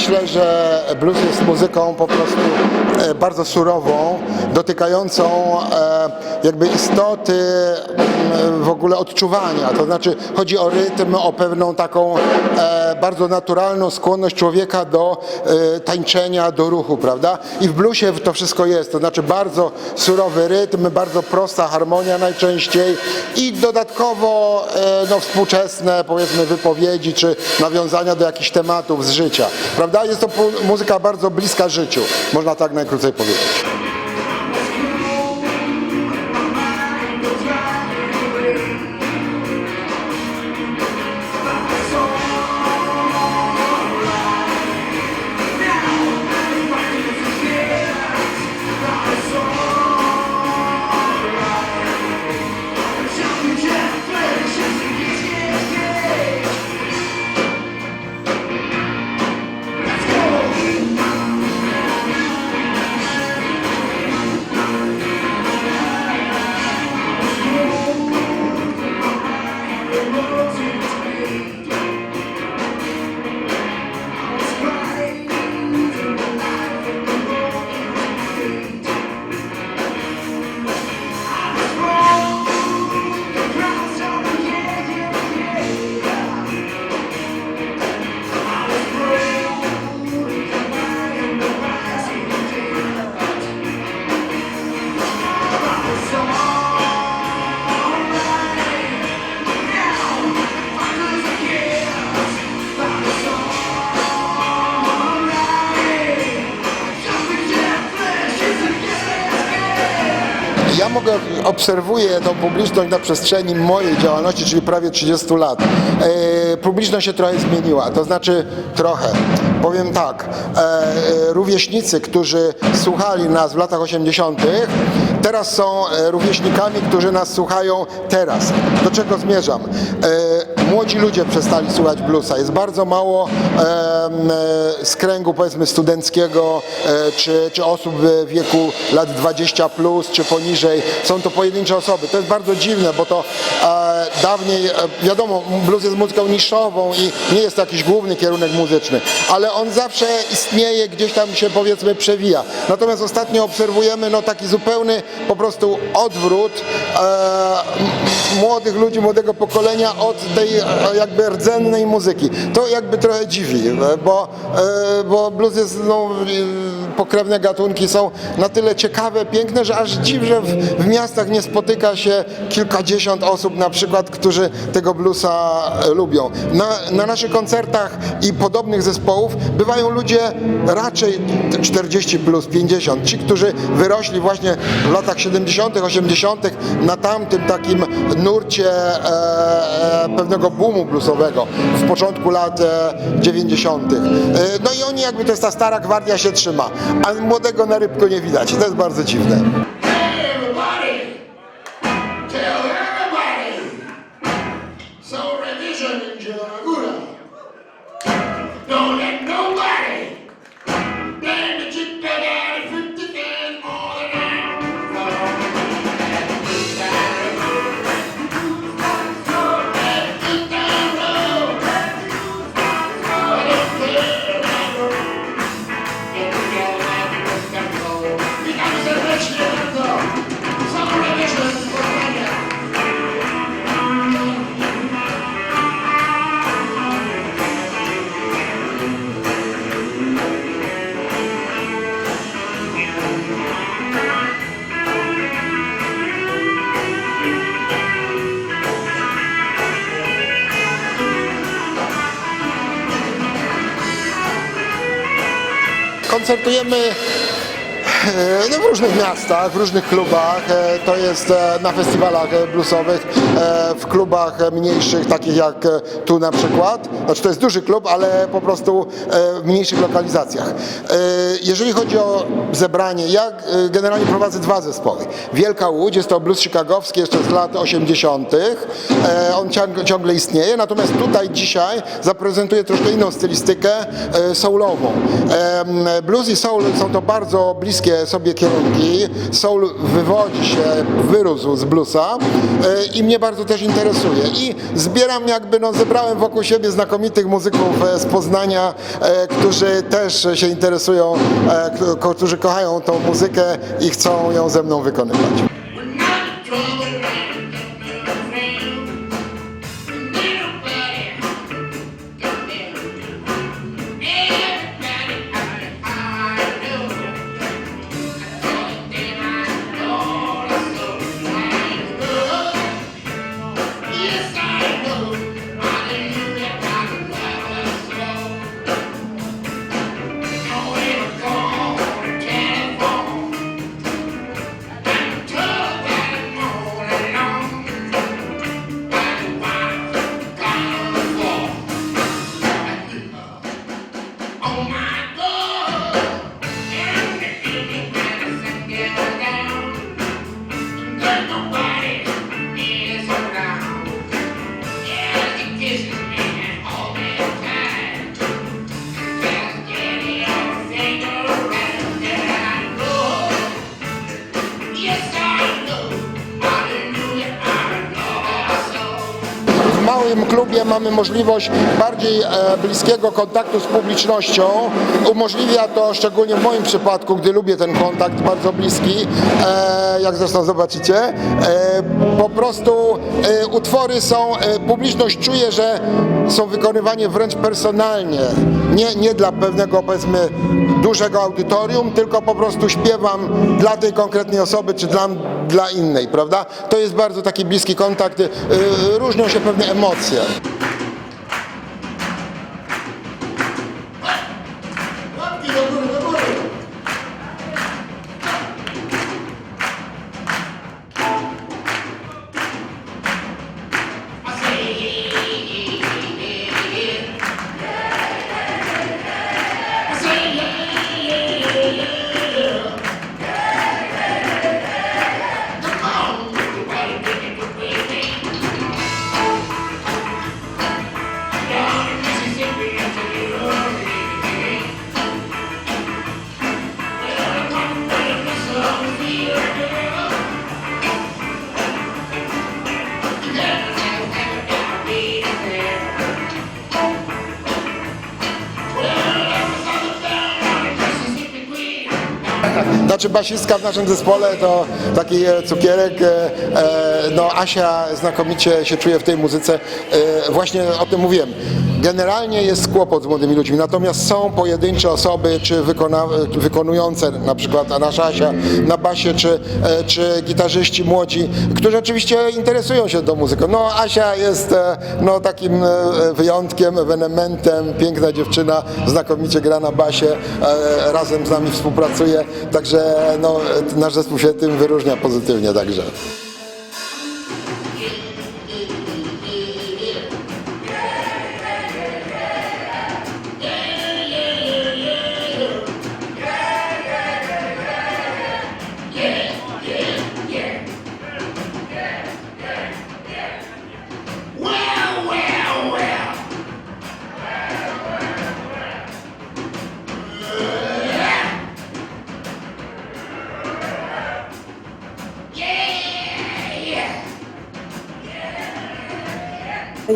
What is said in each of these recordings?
myślę, że blues jest muzyką po prostu bardzo surową, dotykającą e, jakby istoty mm, w ogóle odczuwania. To znaczy chodzi o rytm, o pewną taką e, bardzo naturalną skłonność człowieka do e, tańczenia, do ruchu, prawda? I w bluesie to wszystko jest. To znaczy bardzo surowy rytm, bardzo prosta harmonia najczęściej i dodatkowo no, współczesne powiedzmy wypowiedzi czy nawiązania do jakichś tematów z życia. Prawda? Jest to muzyka bardzo bliska życiu, można tak powiedzieć. Ja mogę, obserwuję tą publiczność na przestrzeni mojej działalności, czyli prawie 30 lat. E, publiczność się trochę zmieniła, to znaczy trochę. Powiem tak, e, e, rówieśnicy, którzy słuchali nas w latach 80., teraz są e, rówieśnikami, którzy nas słuchają teraz. Do czego zmierzam? E, młodzi ludzie przestali słuchać bluesa. Jest bardzo mało e, z kręgu powiedzmy studenckiego e, czy, czy osób w wieku lat 20 plus czy poniżej. Są to pojedyncze osoby. To jest bardzo dziwne, bo to e, dawniej, e, wiadomo, blues jest muzyką niszową i nie jest to jakiś główny kierunek muzyczny, ale on zawsze istnieje, gdzieś tam się powiedzmy przewija. Natomiast ostatnio obserwujemy no, taki zupełny po prostu odwrót e, młodych ludzi, młodego pokolenia od tej jakby rdzennej muzyki. To jakby trochę dziwi, e, bo, e, bo blues jest, no, pokrewne gatunki są na tyle ciekawe, piękne, że aż dziw, że w, w miastach nie spotyka się kilkadziesiąt osób na przykład, którzy tego bluesa e, lubią. Na, na naszych koncertach i podobnych zespołów bywają ludzie raczej 40 plus 50. Ci, którzy wyrośli właśnie w latach 70., 80. na tamtym takim nurcie e, e, pewnego boomu bluesowego w początku lat e, 90. E, no i oni jakby to jest ta stara gwardia się trzyma, a młodego na rybku nie widać. To jest bardzo dziwne. Koncertujemy e, no, w różnych miastach, w różnych klubach. E, To jest e, na festiwalach e, bluesowych, e, w klubach e, mniejszych, takich jak e, tu na przykład. Znaczy to jest duży klub, ale po prostu e, w mniejszych lokalizacjach. E, Jeżeli chodzi o zebranie, ja e, generalnie prowadzę dwa zespoły. Wielka Łódź, jest to blues chicagowski jeszcze z lat 80. E, On ciąg- ciągle istnieje, natomiast tutaj dzisiaj zaprezentuję troszkę inną stylistykę e, soulową. Blues i soul są to bardzo bliskie sobie kierunki. Soul wywodzi się, wyrósł z bluesa e, i mnie bardzo też interesuje. I zbieram jakby, no zebrałem wokół siebie znakomitych muzyków e, z Poznania, e, którzy też się interesują, którzy kochają tą muzykę i chcą ją ze mną wykonywać. Mamy możliwość bardziej e, bliskiego kontaktu z publicznością. Umożliwia to szczególnie w moim przypadku, gdy lubię ten kontakt bardzo bliski, e, jak zresztą zobaczycie. E, po prostu utwory są, publiczność czuje, że są wykonywane wręcz personalnie. Nie, nie dla pewnego powiedzmy dużego audytorium, tylko po prostu śpiewam dla tej konkretnej osoby, czy dla, dla innej, prawda? To jest bardzo taki bliski kontakt. E, różnią się pewne emocje. Znaczy basistka w naszym zespole to taki e, cukierek. e, e, No Asia znakomicie się czuje w tej muzyce. Właśnie o tym mówiłem. Generalnie jest kłopot z młodymi ludźmi, natomiast są pojedyncze osoby, czy wykona, wykonujące, na przykład nasza Asia na basie, czy, e, czy gitarzyści młodzi, którzy oczywiście interesują się tą muzyką. No Asia jest e, no, takim e, wyjątkiem, ewenementem, piękna dziewczyna, znakomicie gra na basie, razem z nami współpracuje, także no, nasz zespół się tym wyróżnia pozytywnie także.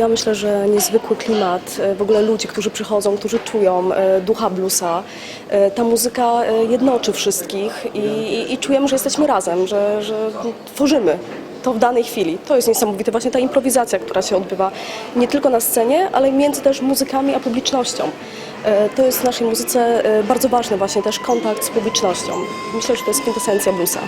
Ja myślę, że niezwykły klimat, e, w ogóle ludzie, którzy przychodzą, którzy czują e, ducha bluesa, e, ta muzyka jednoczy wszystkich i, i, i czujemy, że jesteśmy razem, że, że tworzymy to w danej chwili. To jest niesamowite, właśnie ta improwizacja, która się odbywa nie tylko na scenie, ale między też muzykami a publicznością. To jest w naszej muzyce bardzo ważny właśnie też kontakt z publicznością. Myślę, że to jest kwintesencja bluesa.